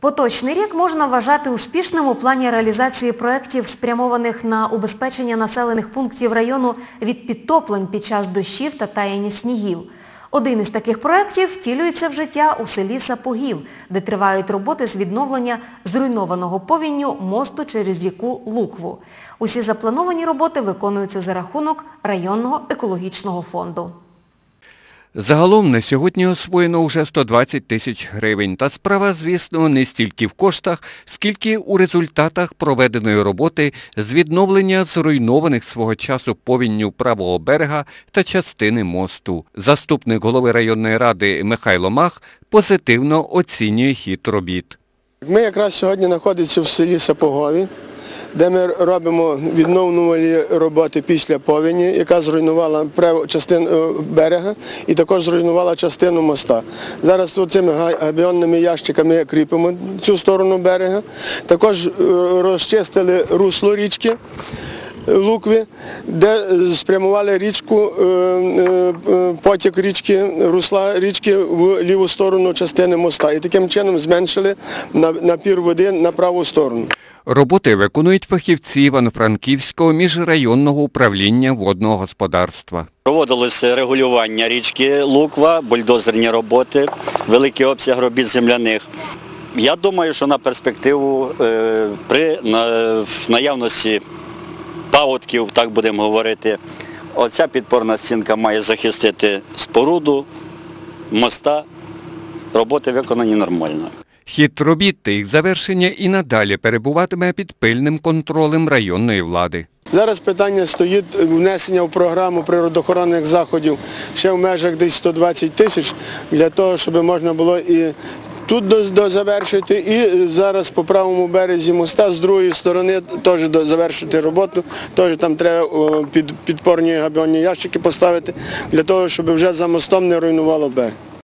Поточний рік можна вважати успішним у плані реалізації проєктів, спрямованих на убезпечення населених пунктів району від підтоплень під час дощів та таяння снігів. Один із таких проєктів втілюється в життя у селі Сапогів, де тривають роботи з відновлення зруйнованого повінню мосту через ріку Лукву. Усі заплановані роботи виконуються за рахунок районного екологічного фонду. Загалом на сьогодні освоєно вже 120 тисяч гривень. Та справа, звісно, не стільки в коштах, скільки у результатах проведеної роботи з відновлення зруйнованих свого часу повінню правого берега та частини мосту. Заступник голови районної ради Михайло Мах позитивно оцінює хід робіт. Ми якраз сьогодні знаходимося в селі Сапогові, де ми робимо відновлювальні роботи після повені, яка зруйнувала частину е, берега і також зруйнувала частину моста. Зараз тут цими габіонними ящиками кріпимо цю сторону берега. Також е, розчистили русло річки. Лукві, де спрямували річку, е, потік річки, русла річки в ліву сторону частини моста. І таким чином зменшили напір води на праву сторону. Роботи виконують фахівці Івано-Франківського міжрайонного управління водного господарства. Проводилося регулювання річки Луква, бульдозерні роботи, великий обсяг робіт земляних. Я думаю, що на перспективу е, при наявності паводків, так будемо говорити, оця підпорна стінка має захистити споруду, моста. Роботи виконані нормально. Хід робіт та їх завершення і надалі перебуватиме під пильним контролем районної влади. Зараз питання стоїть внесення в програму природоохоронних заходів ще в межах десь 120 тисяч для того, щоб можна було і тут до, до завершити, і зараз по правому березі моста з другої сторони теж завершити роботу. Теж там треба підпорні габіонні ящики поставити для того, щоб вже за мостом не руйнувало берег.